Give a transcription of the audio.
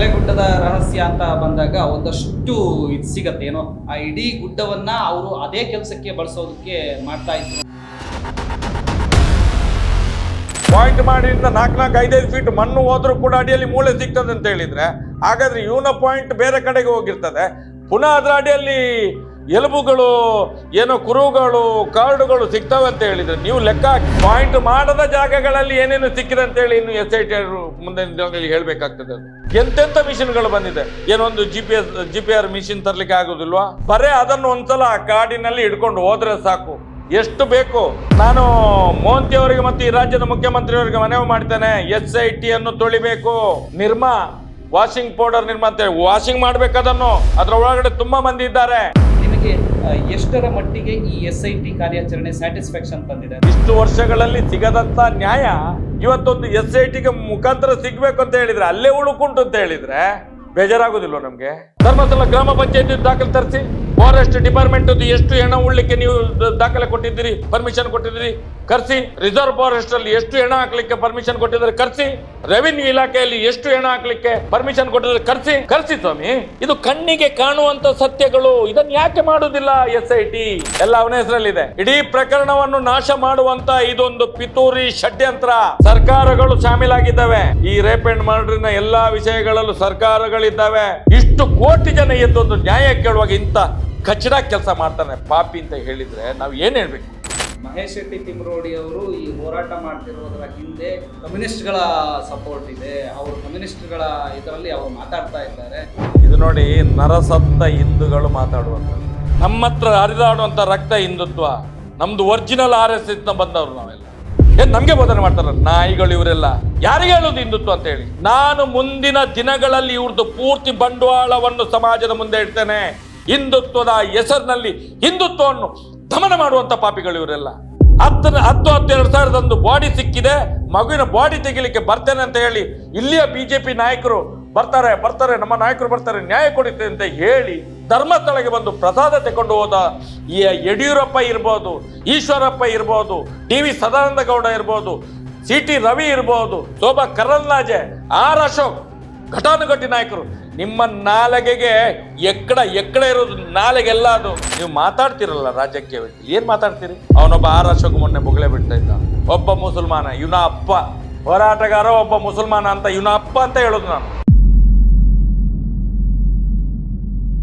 ಕಗ್ಗಲೆ ರಹಸ್ಯ ಅಂತ ಬಂದಾಗ ಒಂದಷ್ಟು ಇದು ಸಿಗತ್ತೆ. ಏನೋ ಆ ಇಡೀ ಗುಡ್ಡವನ್ನ ಅವರು ಅದೇ ಕೆಲಸಕ್ಕೆ ಬಳಸೋದಕ್ಕೆ ಮಾಡ್ತಾ ಇದ್ರು. ಪಾಯಿಂಟ್ ಮಾಡಿದ್ರಿಂದ ನಾಲ್ಕು ನಾಲ್ಕು ಐದೈದು ಫೀಟ್ ಮಣ್ಣು ಹೋದ್ರೂ ಕೂಡ ಅಡಿಯಲ್ಲಿ ಮೂಳೆ ಸಿಗ್ತದೆ ಅಂತ ಹೇಳಿದ್ರೆ, ಹಾಗಾದ್ರೆ ಇವನ ಪಾಯಿಂಟ್ ಬೇರೆ ಕಡೆಗೆ ಹೋಗಿರ್ತದೆ. ಪುನಃ ಅದರ ಅಡಿಯಲ್ಲಿ ಎಲುಬುಗಳು, ಏನೋ ಕುರುಗಳು ಕಾರ್ಡುಗಳು ಸಿಗ್ತವೆ ಅಂತ ಹೇಳಿದ್ರೆ. ನೀವು ಲೆಕ್ಕ ಪಾಯಿಂಟ್ ಮಾಡದ ಜಾಗಗಳಲ್ಲಿ ಏನೇನು ಸಿಕ್ಕಿದೆ ಅಂತ ಹೇಳಿ ಇನ್ನು ಎಸ್ ಐ ಟಿ ಮುಂದೆ ಹೇಳ್ಬೇಕಾಗ್ತದೆ ಎಂತೆಂತ ಮಿಷಿನ್ಗಳು ಬಂದಿದೆ. ಏನೊಂದು G P S G P R machine ತರ್ಲಿಕ್ಕೆ ಆಗೋದಿಲ್ವಾ? ಬರೇ ಅದನ್ನು ಒಂದ್ಸಲ ಕಾಡಿನಲ್ಲಿ ಹಿಡ್ಕೊಂಡು ಹೋದ್ರೆ ಸಾಕು. ಎಷ್ಟು ಬೇಕು? ನಾನು ಮೋಂತಿ ಅವರಿಗೆ ಮತ್ತು ಈ ರಾಜ್ಯದ ಮುಖ್ಯಮಂತ್ರಿಯವರಿಗೆ ಮನವಿ ಮಾಡ್ತೇನೆ. ಎಸ್ ಐ ಟಿ ಅನ್ನು ತೊಳಿಬೇಕು. ನಿರ್ಮಾ ವಾಷಿಂಗ್ ಪೌಡರ್ ನಿರ್ಮಾ ಅಂತ ವಾಷಿಂಗ್ ಮಾಡ್ಬೇಕು ಅದನ್ನು. ಅದ್ರ ಒಳಗಡೆ ತುಂಬಾ ಮಂದಿ ಇದ್ದಾರೆ. ನಿಮಗೆ ಎಷ್ಟರ ಮಟ್ಟಿಗೆ ಈ ಎಸ್ ಐ ಟಿ ಕಾರ್ಯಾಚರಣೆ ಸ್ಯಾಟಿಸ್ಫ್ಯಾಕ್ಷನ್ ತಂದಿದೆ? ಇಷ್ಟು ವರ್ಷಗಳಲ್ಲಿ ಸಿಗದಂತ ನ್ಯಾಯ ಇವತ್ತೊಂದು ಎಸ್ ಐ ಟಿಗೆ ಮುಖಾಂತರ ಸಿಗ್ಬೇಕು ಅಂತ ಹೇಳಿದ್ರೆ, ಅಲ್ಲೇ ಉಳುಕುಂಟು ಅಂತ ಹೇಳಿದ್ರೆ ಬೇಜಾರಾಗೋದಿಲ್ವ ನಮ್ಗೆ? ಧರ್ಮಸ್ಥಳ ಗ್ರಾಮ ಪಂಚಾಯತಿ ದಾಖಲೆ ತರಿಸಿ ಫಾರೆಸ್ಟ್ ಡಿಪಾರ್ಟ್ಮೆಂಟ್ ಎಷ್ಟು ಹೆಣ ಉಳ್ಳಿಕ್ಕೆ ನೀವು ದಾಖಲೆ ಕೊಟ್ಟಿದ್ದೀರಿ ಪರ್ಮಿಷನ್ ಕೊಟ್ಟಿದ್ದೀರಿ, ಕರ್ಸಿ ರಿಸರ್ವ್ ಫಾರೆಸ್ಟ್ ಅಲ್ಲಿ ಎಷ್ಟು ಹೆಣ ಹಾಕ್ಲಿಕ್ಕೆ ಪರ್ಮಿಷನ್ ಕೊಟ್ಟಿದ್ದಾರೆ, ಕರ್ಸಿ ರೆವಿನ್ಯೂ ಇಲಾಖೆಯಲ್ಲಿ ಎಷ್ಟು ಹೆಣ ಹಾಕ್ಲಿಕ್ಕೆ ಪರ್ಮಿಷನ್ ಕೊಟ್ಟಿದ್ದಾರೆ, ಕರ್ಸಿ ಕರ್ಸಿ ಸ್ವಾಮಿ, ಇದು ಕಣ್ಣಿಗೆ ಕಾಣುವಂತ ಸತ್ಯಗಳು ಇದನ್ನ ಯಾಕೆ ಮಾಡುದಿಲ್ಲ ಎಸ್ ಐ ಟಿ ಎಲ್ಲ ಅವನ ಹೆಸರಲ್ಲಿದೆ. ಇಡೀ ಪ್ರಕರಣವನ್ನು ನಾಶ ಮಾಡುವಂತ ಇದೊಂದು ಪಿತೂರಿ ಷಡ್ಯಂತ್ರ. ಸರ್ಕಾರಗಳು ಶಾಮೀಲಾಗಿದ್ದಾವೆ. ಈ ರೇಪ್ ಅಂಡ್ ಮರ್ಡರ್ನ ಎಲ್ಲಾ ವಿಷಯಗಳಲ್ಲೂ ಸರ್ಕಾರಗಳಿದ್ದಾವೆ. ಇಷ್ಟು ಕೋಟಿ ಜನ ಎದ್ದೊಂದು ನ್ಯಾಯ ಕೇಳುವಾಗ ಇಂಥ ಕಚಡ ಕೆಲಸ ಮಾಡ್ತಾನೆ ಪಾಪಿ ಅಂತ ಹೇಳಿದ್ರೆ ನಾವು ಏನು ಹೇಳ್ಬೇಕು? ಮಹೇಶ್ ಶೆಟ್ಟಿ ತಿಮ್ರೋಡಿ ಅವರು ಈ ಹೋರಾಟ ಮಾಡ್ತಿರೋದರ ಹಿಂದೆ ಕಮ್ಯುನಿಸ್ಟ್ಗಳ ಸಪೋರ್ಟ್ ಇದೆ. ಅವರು ಕಮ್ಯುನಿಸ್ಟ್ಗಳ ಇದರಲ್ಲಿ ಅವರು ಮಾತಾಡ್ತಾ ಇದ್ದಾರೆ. ಇದು ನೋಡಿ ನರಸತ್ತ ಹಿಂದೂಗಳು ಮಾತಾಡುವಂಥದ್ದು ನಮ್ಮ ಹತ್ರ ಹರಿದಾಡುವಂಥ ರಕ್ತ ಹಿಂದುತ್ವ. ನಮ್ದು ಒರಿಜಿನಲ್ ಆರ್ ಎಸ್ ಎಸ್ನ ನ ಬಂದವರು ನಾವೆಲ್ಲ. ಏನ್ ನಮ್ಗೆ ಬೋಧನೆ ಮಾಡ್ತಾರ? ನಾಯಿಗಳು ಇವರೆಲ್ಲ. ಯಾರಿಗೆ ಹೇಳುದು ಹಿಂದುತ್ವ ಅಂತ ಹೇಳಿ? ನಾನು ಮುಂದಿನ ದಿನಗಳಲ್ಲಿ ಇವ್ರದ್ದು ಪೂರ್ತಿ ಬಂಡವಾಳವನ್ನು ಸಮಾಜದ ಮುಂದೆ ಇಡ್ತೇನೆ. ಹಿಂದುತ್ವದ ಹೆಸರಿನಲ್ಲಿ ಹಿಂದುತ್ವವನ್ನು ದಮನ ಮಾಡುವಂತ ಪಾಪಿಗಳು ಇವರೆಲ್ಲ. ಹತ್ತು ಹತ್ತು ಹತ್ತೆರಡು ಸಾವಿರದೊಂದು ಬಾಡಿ ಸಿಕ್ಕಿದೆ. ಮಗುವಿನ ಬಾಡಿ ತೆಗಿಲಿಕ್ಕೆ ಬರ್ತೇನೆ ಅಂತ ಹೇಳಿ ಇಲ್ಲಿಯ ಬಿಜೆಪಿ ನಾಯಕರು ಬರ್ತಾರೆ ಬರ್ತಾರೆ, ನಮ್ಮ ನಾಯಕರು ಬರ್ತಾರೆ, ನ್ಯಾಯ ಕೊಡುತ್ತೆ ಅಂತ ಹೇಳಿ ಧರ್ಮಸ್ಥಳಕ್ಕೆ ಬಂದು ಪ್ರಸಾದ ತಗೊಂಡು ಹೋದ ಈ ಯಡಿಯೂರಪ್ಪ ಇರ್ಬೋದು, ಈಶ್ವರಪ್ಪ ಇರ್ಬೋದು ಟಿ ವಿ ಸದಾನಂದ ಗೌಡ ಇರ್ಬೋದು ಸಿ ಟಿ ರವಿ ಇರ್ಬೋದು, ಶೋಭಾ ಕರಲ್ನಾಜೆ ಆರ್ ಅಶೋಕ್, ಘಟಾನುಘಟಿ ನಾಯಕರು. ನಿಮ್ಮ ನಾಲಗೆಗೆ ಎಕ್ಕಡ ಎಕ್ಕಡ ಇರೋದು ನಾಲೆಗೆಲ್ಲ ಅದು. ನೀವು ಮಾತಾಡ್ತಿರಲ್ಲ ರಾಜ್ಯಕ್ಕೆ ಏನು ಮಾತಾಡ್ತೀರಿ? ಅವನೊಬ್ಬ ಆರ್ ಅಶೋಕ್ ಮೊನ್ನೆ ಬೊಗಳೆ ಬಿಡ್ತಾ ಇದ್ದ. ಒಬ್ಬ ಮುಸಲ್ಮಾನ ಇವನ ಅಪ್ಪ ಹೋರಾಟಗಾರ, ಒಬ್ಬ ಮುಸಲ್ಮಾನ ಅಂತ ಇವನ ಅಪ್ಪ ಅಂತ ಹೇಳೋದು ನಾನು.